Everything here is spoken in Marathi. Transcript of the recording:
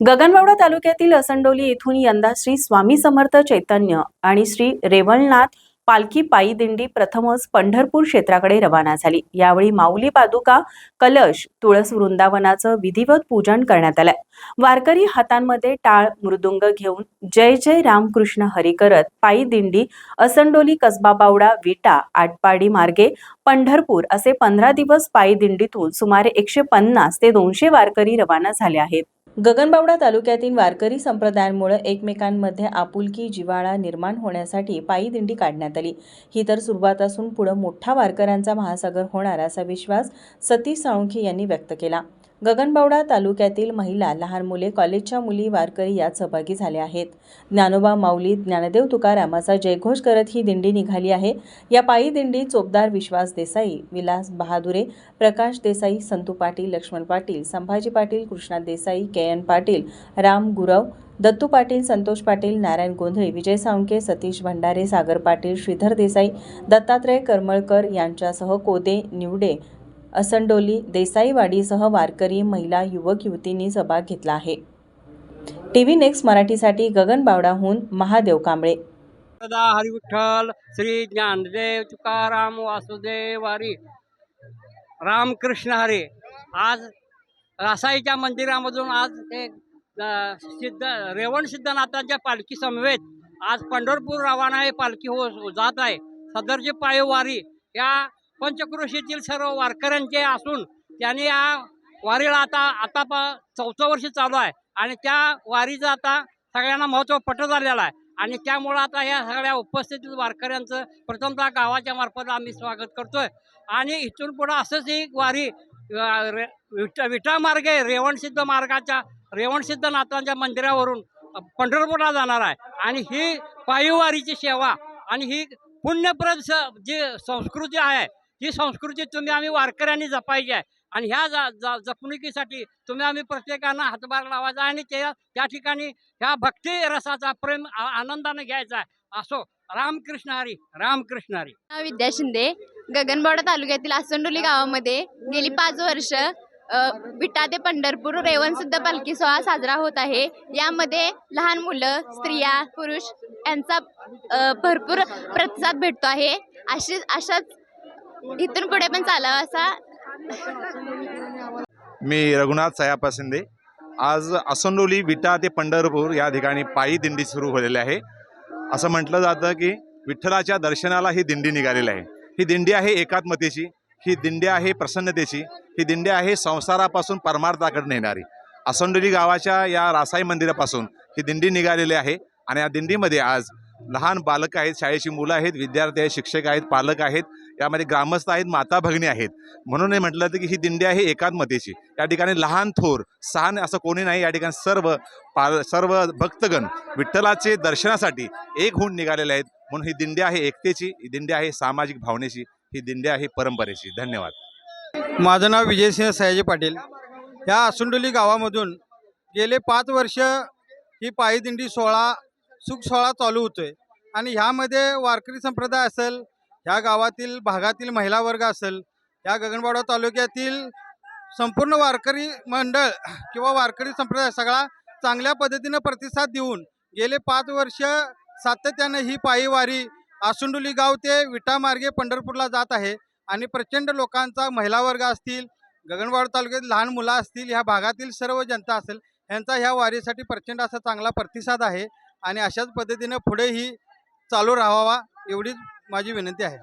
गगनबावडा तालुक्यातील असंडोली येथून यंदा श्री स्वामी समर्थ चैतन्य आणि श्री रेवणनाथ पालखी पायी दिंडी प्रथमच पंढरपूर क्षेत्राकडे रवाना झाली. यावेळी माऊली पादुका कलश तुळस वृंदावनाचं विधिवत पूजन करण्यात आलं वारकरी हातांमध्ये टाळ मृदुंग घेऊन जय जय रामकृष्ण हरी करत पायी दिंडी असंडोली कसबा बावडा विटा आटपाडी मार्गे पंढरपूर असे पंधरा दिवस पायी दिंडीतून सुमारे एकशे पन्नास ते दोनशे वारकरी रवाना झाले आहेत. गगनबावडा तालुक्यातील वारकरी संप्रदायांमुळे एकमेकांमध्ये आपुलकी जिव्हाळा निर्माण होण्यासाठी पायी दिंडी काढण्यात आली. ही तर सुरुवात असून पुढं मोठा वारकऱ्यांचा महासागर होणार असा विश्वास सतीश साळुंखे यांनी व्यक्त केला. गगनबावडा तालुक्यातील महिला लहान मुले कॉलेजच्या मुली वारकरी यात सहभागी झाल्या आहेत. ज्ञानोबा माऊली ज्ञानदेव तुकारामाचा जयघोष करत ही दिंडी निघाली आहे. या पायी दिंडी चोपदार विश्वास देसाई विलास बहादुरे प्रकाश देसाई संतू पाटील लक्ष्मण पाटील संभाजी पाटील कृष्णा देसाई के एन पाटील राम गुरव दत्तू पाटील संतोष पाटील नारायण गोंधळे विजय सावंके सतीश भंडारे सागर पाटील श्रीधर देसाई दत्तात्रय करमळकर यांच्यासह कोदे निवडे असंडोली देसाईवाडीसह वारकरी महिला युवक युवतींनी सहभाग घेतला आहे. टी व्ही नेक्स्ट मराठीसाठी गगन बावडाहून महादेव कांबळे. सदा हरिविठ्ठल श्री ज्ञानदेव तुकाराम वासुदेव हरी रामकृष्ण हरी. आज रासाईच्या मंदिरामधून आज ते सिद्ध रेवण सिद्धनाथांच्या पालखी समवेत आज पंढरपूर रवाना हे पालखी हो हो- जात आहे. सदरची पायवारी या पंचक्रोशीतील सर्व वारकऱ्यांचे असून त्यांनी या वारीला आता आता प चौथं वर्ष चालू आहे. आणि त्या वारीचं आता सगळ्यांना महत्त्व पट झालेलं आहे. आणि त्यामुळं आता या सगळ्या उपस्थित वारकऱ्यांचं प्रथमतः गावाच्या मार्फत आम्ही स्वागत करतोय. आणि इथून पुढं असंच ही वारी विटा रे- मार्गे रेवणसिद्ध मार्गाच्या रेवणसिद्ध नाथांच्या मंदिरावरून पंढरपूरला जाणार आहे. आणि ही पायीवारीची सेवा आणि ही पुण्यप्रद जी संस्कृती आहे ही संस्कृती तुम्ही आम्ही वारकऱ्यांनी जपायची आहे. आणि ह्या जा जपणुकीसाठी तुम्ही आम्ही प्रत्येकानं हातभार लावायचा आणि त्या त्या ठिकाणी ह्या भक्ती रसाचा प्रेम आनंदाने घ्यायचा आहे. असो रामकृष्ण हरी रामकृष्ण हरी. विद्या शिंदे. गगनबावडा तालुक्यातील आसंडोली गावामध्ये गेली पाच वर्ष विटा ते पंढरपूर रेवणसिद्ध पालखी सोहळा साजरा होत आहे. यामध्ये लहान मुलं स्त्रिया पुरुष यांचा भरपूर प्रतिसाद भेटतो आहे. अशी अशाच इथून पुढे पण चालावं असा. मी रघुनाथ सयापा शिंदे आज असंडोली विटा ते पंढरपूर या ठिकाणी पायी दिंडी सुरू झालेली आहे. असं म्हटलं जातं की विठ्ठलाच्या दर्शनाला ही दिंडी निघालेली आहे. ही दिंडी आहे एकात्मतेची ही दिंडी आहे प्रसन्नतेची ही दिंडी आहे संसारापासून परमार्थाकडे नेणारी असंडोली गावाच्या या रासाई मंदिरापासून ही दिंडी निघालेली आहे आणि या दिंडीमध्ये आज लहान बालकं आहेत शाळेची मुलं आहेत विद्यार्थी आहेत शिक्षक आहेत पालक आहेत यामध्ये ग्रामस्थ आहेत माता भगिनी आहेत. म्हणून हे म्हटलं जातं की ही दिंडी आहे एकात्मतेची. या ठिकाणी लहान थोर सहान असं कोणी नाही या ठिकाणी सर्व पाल सर्व भक्तगण विठ्ठलाचे दर्शनासाठी एक होऊन निघालेले आहेत. म्हणून ही दिंडी आहे एकतेची ही दिंडी आहे सामाजिक भावनेची ही दिंडी आहे परंपरेची. धन्यवाद. माझं नाव विजयसिंह सयाजी पाटील. या असुंडोली गावामधून गेले पाच वर्ष ही पायी दिंडी सोहळा सुख सोहळा चालू होतोय. आणि ह्यामध्ये वारकरी संप्रदाय असेल ह्या गावातील भागातील महिला वर्ग असेल या गगनबावडा तालुक्यातील संपूर्ण वारकरी मंडळ किंवा वारकरी संप्रदाय सगळा चांगल्या पद्धतीनं प्रतिसाद देऊन गेले पाच वर्ष सातत्यानं ही पायी वारी आसुंडोली गाव ते विटा मार्गे पंढरपूरला जात आहे. आणि प्रचंड लोकांचा महिला वर्ग असतील गगनबावडा तालुक्यातील लहान मुलं असतील ह्या भागातील सर्व जनता असेल ह्यांचा ह्या वारीसाठी प्रचंड असा चांगला प्रतिसाद आहे. आणि अशाच पद्धतीनं पुढेही चालू राहावा एवढीच माझी विनंती आहे.